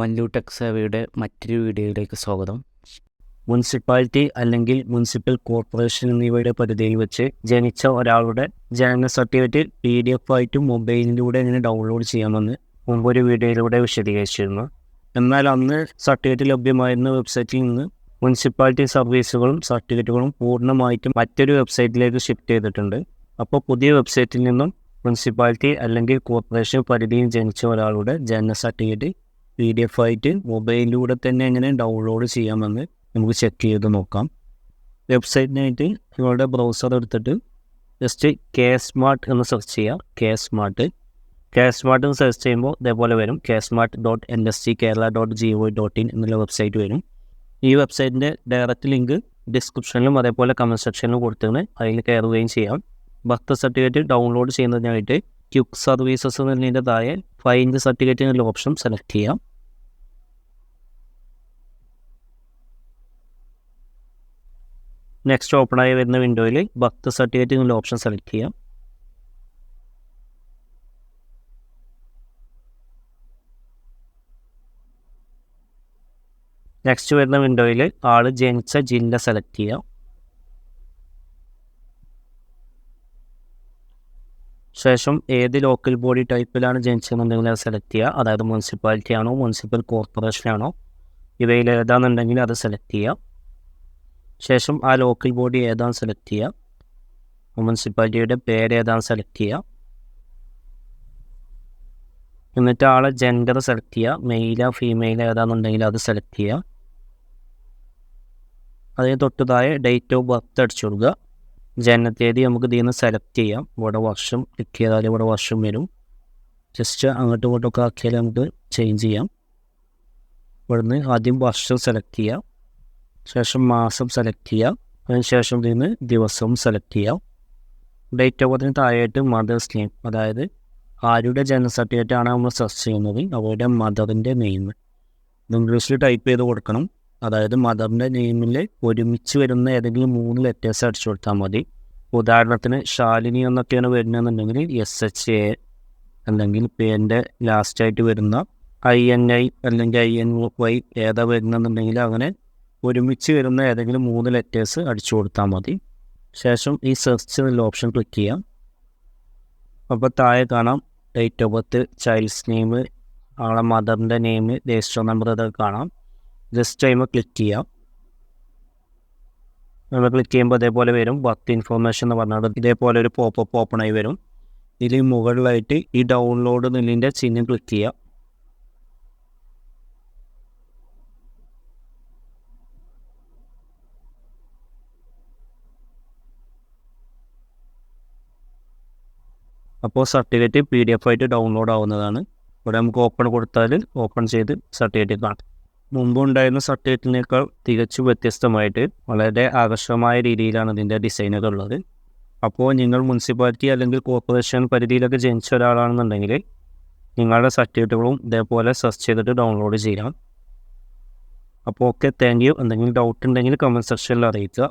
Mallu tech സേവയുടെ മറ്റൊരു വീഡിയോയിലേക്ക് സ്വാഗതം. മുനിസിപ്പാലിറ്റി അല്ലെങ്കിൽ മുനിസിപ്പൽ കോർപ്പറേഷൻ എന്നിവയുടെ പരിധിയിൽ വെച്ച് ജനിച്ച ഒരാളുടെ ജനന സർട്ടിഫിക്കറ്റ് പി ഡി എഫ് ആയിട്ട് മൊബൈലിലൂടെ എങ്ങനെ ഡൗൺലോഡ് ചെയ്യാമെന്ന് മുമ്പൊരു വീഡിയോയിലൂടെ വിശദീകരിച്ചിരുന്നു. എന്നാൽ അന്ന് സർട്ടിഫിക്കറ്റ് ലഭ്യമായിരുന്ന വെബ്സൈറ്റിൽ നിന്ന് മുനിസിപ്പാലിറ്റി സർവീസുകളും സർട്ടിഫിക്കറ്റുകളും പൂർണമായിട്ടും മറ്റൊരു വെബ്സൈറ്റിലേക്ക് ഷിഫ്റ്റ് ചെയ്തിട്ടുണ്ട്. അപ്പോൾ പുതിയ വെബ്സൈറ്റിൽ നിന്നും മുനിസിപ്പാലിറ്റി അല്ലെങ്കിൽ കോർപ്പറേഷൻ പരിധിയിൽ ജനിച്ച ഒരാളുടെ ജനന സർട്ടിഫിക്കറ്റ് പി ഡി എഫ് ആയിട്ട് മൊബൈലിലൂടെ തന്നെ എങ്ങനെ ഡൗൺലോഡ് ചെയ്യാമെന്ന് നമുക്ക് ചെക്ക് ചെയ്ത് നോക്കാം. വെബ്സൈറ്റിനായിട്ട് നിങ്ങളുടെ ബ്രൗസർ എടുത്തിട്ട് ജസ്റ്റ് കെ സ്മാർട്ട് എന്ന് സെർച്ച് ചെയ്യാം. കെ സ്മാർട്ട് കെ സ്മാർട്ട് എന്ന് സെർച്ച് ചെയ്യുമ്പോൾ ഇതേപോലെ വരും. K smart dot N S T Kerala dot G O dot in എന്നുള്ള വെബ്സൈറ്റ് വരും. ഈ വെബ്സൈറ്റിന്റെ ഡയറക്റ്റ് ലിങ്ക് ഡിസ്ക്രിപ്ഷനിലും അതേപോലെ കമന്റ് സെക്ഷനിലും കൊടുത്തിരുന്ന് അതിൽ കയറുകയും ചെയ്യാം. ബർത്ത് സർട്ടിഫിക്കറ്റ് ഡൗൺലോഡ് ചെയ്യുന്നതിനായിട്ട് ക്യുക്ക് സർവീസസ് എന്നതിന്റെ താഴെ ഫൈൻഡ് സർട്ടിഫിക്കറ്റ് എന്നുള്ള ഓപ്ഷൻ സെലക്ട് ചെയ്യാം. നെക്സ്റ്റ് ഓപ്പൺ ആയി വരുന്ന വിൻഡോയിൽ ഭക്ത സർട്ടിഫിക്കറ്റ് എന്നുള്ള ഓപ്ഷൻ സെലക്ട് ചെയ്യാം. നെക്സ്റ്റ് വരുന്ന വിൻഡോയിൽ ആൾ ജനിച്ച ജില്ല സെലക്ട് ചെയ്യാം. ശേഷം ഏത് ലോക്കൽ ബോഡി ടൈപ്പിലാണ് ജനിച്ചതെന്നുണ്ടെങ്കിൽ അത് സെലക്ട് ചെയ്യുക. അതായത് മുനിസിപ്പാലിറ്റി ആണോ മുനിസിപ്പൽ കോർപ്പറേഷനാണോ ഇവയിൽ ഏതാണെന്നുണ്ടെങ്കിൽ അത് സെലക്ട് ചെയ്യുക. ശേഷം ആ ലോക്കൽ ബോഡി ഏതാണ് സെലക്ട് ചെയ്യുക? മുനിസിപ്പാലിറ്റിയുടെ പേര് ഏതാണ് സെലക്ട് ചെയ്യുക? എന്നിട്ട് ആളെ ജെൻഡർ സെലക്ട് ചെയ്യുക. മെയിലോ ഫീമെയിലോ ഏതാണെന്നുണ്ടെങ്കിൽ അത് സെലക്ട് ചെയ്യുക. അതിന് തൊട്ട് താഴെ ഡേറ്റ് ഓഫ് ബർത്ത് അടിച്ചു കൊടുക്കുക. ജനനത്തീയതി നമുക്ക് ഇതിൽ നിന്ന് സെലക്ട് ചെയ്യാം. ഇവിടെ വർഷം ക്ലിക്ക് ചെയ്താൽ ഇവിടെ വർഷം വരും. ജസ്റ്റ് അങ്ങോട്ടും ഇങ്ങോട്ടും ഒക്കെ ആക്കിയാൽ നമുക്ക് ചേഞ്ച് ചെയ്യാം. ഇവിടുന്ന് ആദ്യം വർഷം സെലക്ട് ചെയ്യാം. ശേഷം മാസം സെലക്ട് ചെയ്യാം. അതിനുശേഷം ഇതിൽ നിന്ന് ദിവസവും സെലക്ട് ചെയ്യാം. ഡേറ്റ് ഓഫ് ബർത്തിന് താഴെയായിട്ട് മദേഴ്സ് നെയിം അതായത് ആരുടെ ജനന സർട്ടിഫിക്കറ്റ് ആണ് നമ്മൾ സെർച്ച് ചെയ്യുന്നത്? അവരുടെ മദറിന്റെ നെയിം ഇംഗ്ലീഷിൽ ടൈപ്പ് ചെയ്ത് കൊടുക്കണം. അതായത് മദറിന്റെ നെയിമിൽ ഒരുമിച്ച് വരുന്ന ഏതെങ്കിലും മൂന്ന് ലെറ്റേഴ്സ് അടിച്ചു കൊടുത്താൽ മതി. ഉദാഹരണത്തിന് ശാലിനി എന്നൊക്കെയാണ് വരുന്നതെന്നുണ്ടെങ്കിൽ എസ് എച്ച് എ അല്ലെങ്കിൽ പേന്റെ ലാസ്റ്റായിട്ട് വരുന്ന ഐ എൻ ഐ അല്ലെങ്കിൽ ഐ എൻ വൈ ഏതാ വരുന്നതെന്നുണ്ടെങ്കിൽ അങ്ങനെ ഒരുമിച്ച് വരുന്ന ഏതെങ്കിലും മൂന്ന് ലെറ്റേഴ്സ് അടിച്ചു കൊടുത്താൽ മതി. ശേഷം ഈ സെർച്ച് ഓപ്ഷൻ ക്ലിക്ക് ചെയ്യാം. അപ്പോൾ താഴെ കാണാം date of birth child's name ആളെ മദറിന്റെ നെയിം രജിസ്റ്റർ നമ്പർ ഇതൊക്കെ കാണാം. ജസ്റ്റ് അതിമ ക്ലിക്ക് ചെയ്യാം. നമ്മൾ ക്ലിക്ക് ചെയ്യുമ്പോൾ അതേപോലെ വരും. വർക്ക് ഇൻഫോർമേഷൻ എന്ന് പറഞ്ഞാൽ ഇതേപോലെ ഒരു പോപ്പപ്പ് ഓപ്പൺ ആയി വരും. ഇതിൽ മുകളിലായിട്ട് ഈ ഡൗൺലോഡ് നിലിന്റെ ചിഹ്നം ക്ലിക്ക് ചെയ്യാം. അപ്പോൾ സർട്ടിഫിക്കറ്റ് പി ഡി എഫ് ആയിട്ട് ഡൗൺലോഡ് ആവുന്നതാണ്. ഇവിടെ നമുക്ക് ഓപ്പൺ കൊടുത്താൽ ഓപ്പൺ ചെയ്ത് സർട്ടിഫിക്കറ്റ് കാണാം. മുമ്പ് ഉണ്ടായിരുന്ന സർട്ടിഫിക്കറ്റിനേക്കാൾ തികച്ചും വ്യത്യസ്തമായിട്ട് വളരെ ആകർഷകമായ രീതിയിലാണ് ഇതിന്റെ ഡിസൈനുകൾ ഉള്ളത് അപ്പോൾ നിങ്ങൾ മുനിസിപ്പാലിറ്റി അല്ലെങ്കിൽ കോർപ്പറേഷൻ പരിധിയിലൊക്കെ ജനിച്ച ഒരാളാണെന്നുണ്ടെങ്കിൽ നിങ്ങളുടെ സർട്ടിഫിക്കറ്റുകളും ഇതേപോലെ സെർച്ച് ചെയ്തിട്ട് ഡൗൺലോഡ് ചെയ്യാം. അപ്പോൾ ഓക്കെ താങ്ക് യു. എന്തെങ്കിലും ഡൗട്ട് ഉണ്ടെങ്കിൽ കമന്റ് സെക്ഷനിൽ അറിയിക്കുക.